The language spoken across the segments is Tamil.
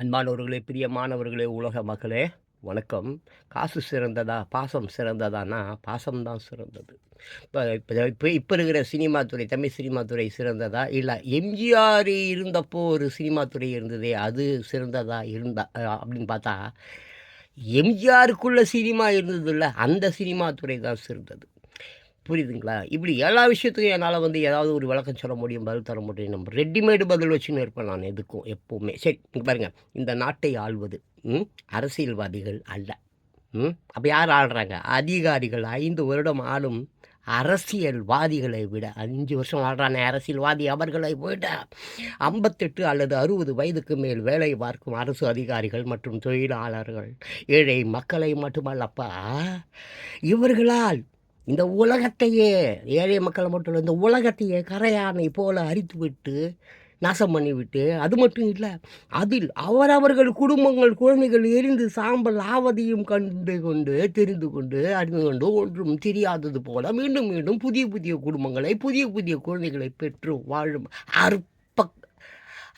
அன்பானவர்களே பிரியமானவர்களே உலக மக்களே வணக்கம். காசு சிறந்ததா பாசம் சிறந்ததானா? பாசம்தான் சிறந்தது. இப்போ இப்போ இப்போ இப்போ இருக்கிற சினிமா துறை தமிழ் சினிமா துறை சிறந்ததா? இல்லை எம்ஜிஆர் இருந்தப்போ ஒரு சினிமா துறை இருந்ததே அது சிறந்ததா இருந்தா அப்படின்னு பார்த்தா எம்ஜிஆருக்குள்ள சினிமா இருந்ததுல்ல அந்த சினிமா துறை தான் சிறந்தது. புரியுதுங்களா? இப்படி எல்லா விஷயத்துக்கும் என்னால் வந்து ஏதாவது ஒரு விளக்கம் சொல்ல முடியும் பதில் தர முடியும். நம்ம ரெடிமேடு பதில் வச்சுன்னு இருப்பேன் நான் எதுக்கும் எப்போவுமே. சரி பாருங்கள் பாருங்க. இந்த நாட்டை ஆள்வது ம், அரசியல்வாதிகள் அல்ல. ம் அப்போ யார் ஆள்றாங்க? அதிகாரிகள். ஐந்து வருடம் ஆளும் அரசியல்வாதிகளை விட அஞ்சு வருஷம் ஆள்றானே அரசியல்வாதி அவர்களை விட ஐம்பத்தெட்டு அல்லது அறுபது வயதுக்கு மேல் வேலை பார்க்கும் அரசு அதிகாரிகள் மற்றும் தொழிலாளர்கள். ஏழை மக்களை மட்டுமல்லப்பா இவர்களால் இந்த உலகத்தையே ஏழை மக்களை மட்டும் இல்லை இந்த உலகத்தையே கரையானை போல அரித்து விட்டு நாசம் பண்ணிவிட்டு அது மட்டும் இல்லை அதில் அவரவர்கள் குடும்பங்கள் குழந்தைகள் எரிந்து சாம்பல் ஆவதையும் கண்டு கொண்டு தெரிந்து கொண்டு அறிந்து கொண்டு ஒன்றும் தெரியாதது போல மீண்டும் மீண்டும் புதிய புதிய குடும்பங்களை புதிய புதிய குழந்தைகளை பெற்று வாழும் அற்ப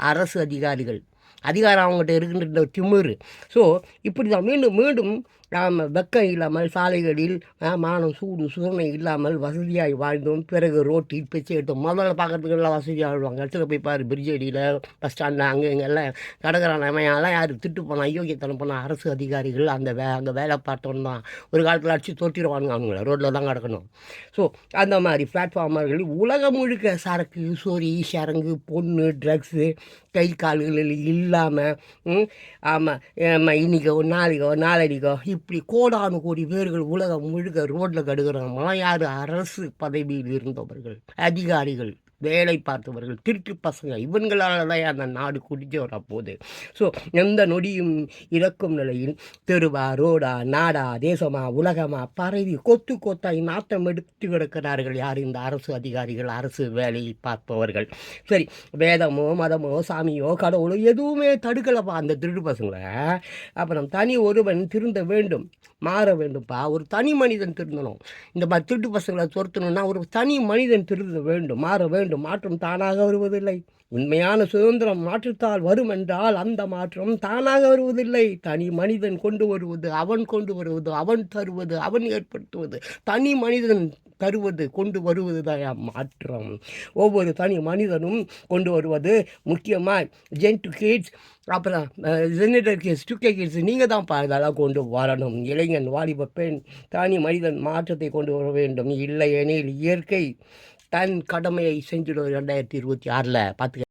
அரசு அதிகாரிகள். அதிகாரம் அவங்ககிட்ட இருக்கின்ற திமிரு. ஸோ இப்படி தான் மீண்டும் மீண்டும் நாம் வெக்கம் இல்லாமல் சாலைகளில் மானம் சூடு சுரணை இல்லாமல் வசதியாய் வாழ்ந்தோம். பிறகு ரோட்டில் பிச்சை எடுத்தோம் முதல்ல பார்க்கறதுக்கு எல்லாம் வசதியாக வாழ்வாங்க. இடத்துல போய் பாரு பிரிட்ஜடியில் பஸ் ஸ்டாண்டில் அங்கே இங்கே எல்லாம் கடற்கரான எல்லாம் யார்? திட்டு போனால் அயோக்கியத்தனம் போனால் அரசு அதிகாரிகள் அந்த வே அங்கே வேலை பார்த்தோன்னா ஒரு காலத்தில் அடித்து தொட்டிடுவானுங்க அவங்கள. ரோட்டில் தான் கிடக்கணும். ஸோ அந்த மாதிரி பிளாட்ஃபார்மர்கள் உலகம் முழுக்க சரக்கு சொறி சரங்கு பொண்ணு ட்ரக்ஸு கை கால்களில் இல்லாமல் ஆமாம் இன்னைக்கோ நாளைக்கோ நாளடிக்கோ இப்படி கோடானு கோடி பேர்கள் உலகம் முழுக்க ரோட்டில் கடுகிறாங்க யார் அரசு பதவியில் இருந்தவர்கள் அதிகாரிகள். வேலை பார்த்தவர்கள் திருட்டு பசங்க இவங்களால தான் அந்த நாடு குடிஞ்சு வர போகுது. ஸோ எந்த நொடியும் இறக்கும் நிலையில் தெருவா ரோடா நாடா தேசமா உலகமா பரவி கொத்து கொத்தாய் நாட்டம் எடுத்து கிடக்கிறார்கள் யார்? இந்த அரசு அதிகாரிகள் அரசு வேலையை பார்ப்பவர்கள். சரி வேதமோ மதமோ சாமியோ கடவுளோ எதுவுமே தடுக்கலப்பா அந்த திருட்டு பசங்களை. அப்புறம் தனி ஒருவன் திருந்த வேண்டும் மாற வேண்டும்ப்பா. ஒரு தனி மனிதன் திருந்தணும். இந்த மாதிரி திருட்டு பசங்களை துரத்தணும்னா ஒரு தனி மனிதன் திருந்த வேண்டும் மாற வேண்டும். மாற்றம் தானாக வருவதில்லை. உண்மையான சுதந்திரம் மாற்றத்தால் வரும் என்றால் அந்த மாற்றம் தானாக வருவதில்லை. தனி மனிதன் கொண்டு வருவது அவன் கொண்டு வருவது அவன் தருவது அவன் ஏற்படுத்துவது தனி மனிதன் தருவது கொண்டு வருவது தான் மாற்றம். ஒவ்வொரு தனி மனிதனும் கொண்டு வருவது முக்கியமாக ஜென் டு கிட்ஸ் அப்புறம் ஜெனரேட்டர் கிட்ஸ் கே கிட்ஸ் நீங்கள் தான் இதெல்லாம் கொண்டு வரணும். இளைஞன் வாலிப பெண் தனி மனிதன் மாற்றத்தை கொண்டு வர வேண்டும். இல்லை எனில் இயற்கை தன் கடமையை செஞ்சிடும் ரெண்டாயிரத்தி இருபத்தி ஆறில். பார்த்துக்க